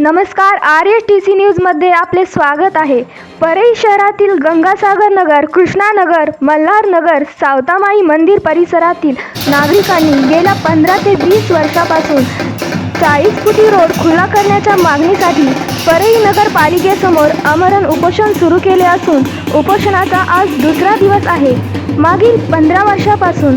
नमस्कार R S T C न्यूजमध्ये आपले स्वागत आहे. परळी शहरातील गंगासागर नगर कृष्णानगर मल्हार नगर सावतामाई मंदिर परिसरातील नागरिकांनी गेल्या पंधरा ते वीस वर्षापासून चाळीस फुटी रोड खुला करण्याच्या मागणीसाठी परळी नगरपालिकेसमोर आमरण उपोषण सुरू केले असून उपोषणाचा आज दुसरा दिवस आहे. मागील पंधरा वर्षापासून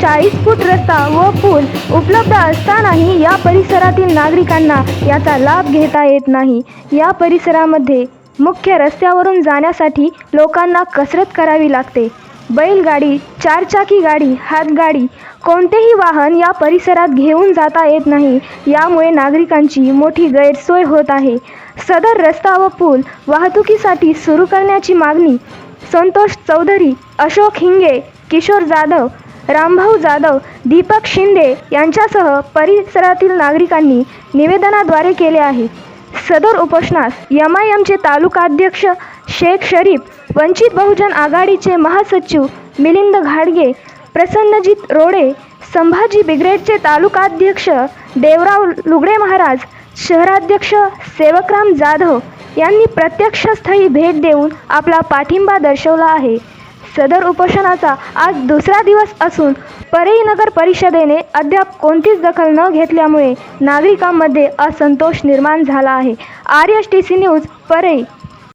चाळीस फूट रस्ता व पूल उपलब्ध असतानाही या परिसरातील नागरिकांना याचा लाभ घेता येत नाही. या परिसरामध्ये मुख्य रस्त्यावरून जाण्यासाठी लोकांना कसरत करावी लागते. बैलगाडी चारचाकी गाडी हातगाडी कोणतेही वाहन या परिसरात घेऊन जाता येत नाही. यामुळे नागरिकांची मोठी गैरसोय होत आहे. सदर रस्ता व पूल वाहतुकीसाठी सुरू करण्याची मागणी संतोष चौधरी अशोक हिंगे किशोर जाधव रामभाऊ जाधव दीपक शिंदे यांच्यासह परिसरातील नागरिकांनी निवेदनाद्वारे केले आहे. सदर उपोषणास एम आय एमचे तालुकाध्यक्ष शेख शरीफ वंचित बहुजन आघाडीचे महासचिव मिलिंद घाडगे प्रसन्नजित रोडे संभाजी ब्रिगेडचे तालुकाध्यक्ष देवराव लुगडे महाराज शहराध्यक्ष सेवकराम जाधव यांनी प्रत्यक्षस्थळी भेट देऊन आपला पाठिंबा दर्शवला आहे. सदर उपोषणाचा आज दुसरा दिवस असून परळी नगर परिषदेने अद्याप कोणतीच दखल न घेतल्यामुळे नागरिकांमध्ये असंतोष निर्माण झाला आहे. R S T C news Parli.